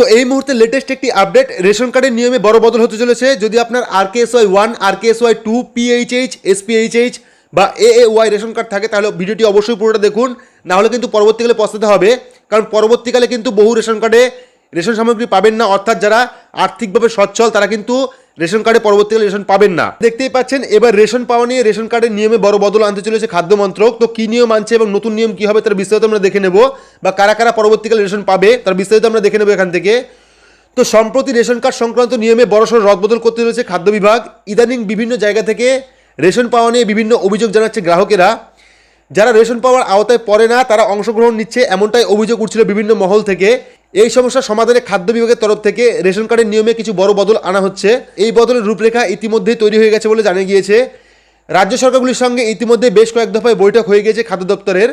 তো এই মুহূর্তে লেটেস্ট একটি আপডেট রেশন কার্ডের নিয়মে বড় বদল হতে চলেছে। যদি আপনার R K S Y one R K S Y two PHH SPHH বা A A Y ration card থাকে, তাহলে ভিডিওটি অবশ্যই পুরোটা দেখুন। নাহলে কিন্তু পরবর্তীকালে পস্তাতে হবে। কারণ পরবর্তীকালে কিন্তু বহু রেশন কার্ডে রেশন সামগ্রী পাবেন না। অর্থাৎ যারা আর্থিকভাবে সচ্ছল, তারা কিন্তু রেশন কার্ডে পরবর্তীকালে রেশন পাবেন না। দেখতেই পাচ্ছেন, এবার রেশন পাওয়া নিয়ে রেশন কার্ডের নিয়মে বড় বদল আনতে চলেছে খাদ্য মন্ত্রক। তো কি নিয়ম আনছে এবং নতুন নিয়ম কি হবে, তার বিস্তারিত আমরা দেখে নেব। বা কারা কারা পরবর্তীকালে রেশন পাবে, তার বিস্তারিত আমরা দেখে নেব এখান থেকে। তো সম্প্রতি রেশন কার্ড সংক্রান্ত নিয়মে বড়সড় রদবদল করতে চলেছে খাদ্য বিভাগ। ইদানিং বিভিন্ন জায়গা থেকে রেশন পাওয়া নিয়ে বিভিন্ন অভিযোগ জানাচ্ছে গ্রাহকেরা। যারা রেশন পাওয়ার আওতায় পড়ে না, তারা অংশগ্রহণ নিচ্ছে, এমনটাই অভিযোগ উঠছিল বিভিন্ন মহল থেকে। এই সমস্যা সমাধানে খাদ্য বিভাগের তরফ থেকে রেশন কার্ডের নিয়মে কিছু বড় বদল আনা হচ্ছে। এই বদলের রূপরেখা ইতিমধ্যেই তৈরি হয়ে গেছে বলে জানা গিয়েছে। রাজ্য সরকারগুলির সঙ্গে ইতিমধ্যে বেশ কয়েক দফায় বৈঠক হয়ে গিয়েছে খাদ্য দপ্তরের।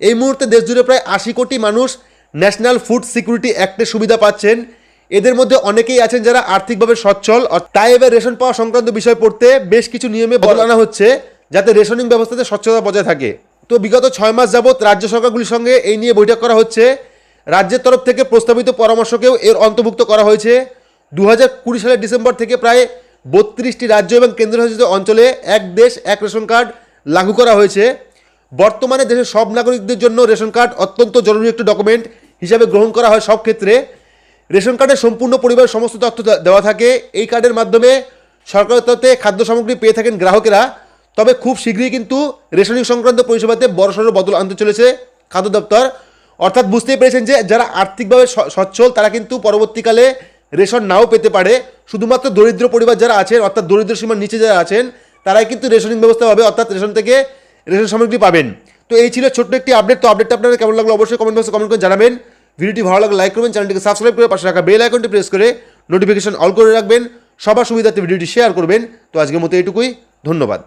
এই মুহূর্তে দেশজুড়ে প্রায় আশি কোটি মানুষ ন্যাশনাল ফুড সিকিউরিটি অ্যাক্টের সুবিধা পাচ্ছেন। এদের মধ্যে অনেকেই আছেন যারা আর্থিকভাবে সচ্ছল। তাই এবার রেশন পাওয়া সংক্রান্ত বিষয় পড়তে বেশ কিছু নিয়মে বদল আনা হচ্ছে, যাতে রেশনিং ব্যবস্থাতে স্বচ্ছতা বজায় থাকে। তো বিগত ছয় মাস যাবৎ রাজ্য সরকারগুলির সঙ্গে এই নিয়ে বৈঠক করা হচ্ছে। রাজ্যের তরফ থেকে প্রস্তাবিত পরামর্শকেও এর অন্তর্ভুক্ত করা হয়েছে। দু হাজার কুড়ি সালের ডিসেম্বর থেকে প্রায় বত্রিশটি রাজ্য এবং কেন্দ্রশাসিত অঞ্চলে এক দেশ, এক রেশন কার্ড লাগু করা হয়েছে। বর্তমানে দেশের সব নাগরিকদের জন্য রেশন কার্ড অত্যন্ত জরুরি একটি ডকুমেন্ট হিসাবে গ্রহণ করা হয় সব ক্ষেত্রে। রেশন কার্ডের সম্পূর্ণ পরিবারের সমস্ত তথ্য দেওয়া থাকে। এই কার্ডের মাধ্যমে সরকারের তরফে খাদ্য সামগ্রী পেয়ে থাকেন গ্রাহকেরা। তবে খুব শীঘ্রই কিন্তু রেশনিং সংক্রান্ত পরিষেবাতে বড়সড় বদল আনতে চলেছে খাদ্য দপ্তর। অর্থাৎ বুঝতেই পেরেছেন যে যারা আর্থিকভাবে সচ্ছল, তারা কিন্তু পরবর্তীকালে রেশন নাও পেতে পারে। শুধুমাত্র দরিদ্র পরিবার যারা আছেন, অর্থাৎ দরিদ্র সীমার নিচে যারা আছেন, তারাই কিন্তু রেশনিং ব্যবস্থা পাবে, অর্থাৎ রেশন থেকে রেশন সামগ্রী পাবেন। তো এই ছিল ছোট্ট একটি আপডেট তো আপডেটটা আপনাদের কেমন লাগল অবশ্যই কমেন্ট বক্সে কমেন্ট করে জানাবেন। ভিডিওটি ভালো লাগলে লাইক করবেন চ্যানেলটিকে সাবস্ক্রাইব করে পাশে রাখা বেল আইকনটি প্রেস করে নোটিফিকেশন অল করে রাখবেন। সবার সুবিধার্থে ভিডিওটি শেয়ার করবেন। তো আজকের মতো এইটুকুই। ধন্যবাদ।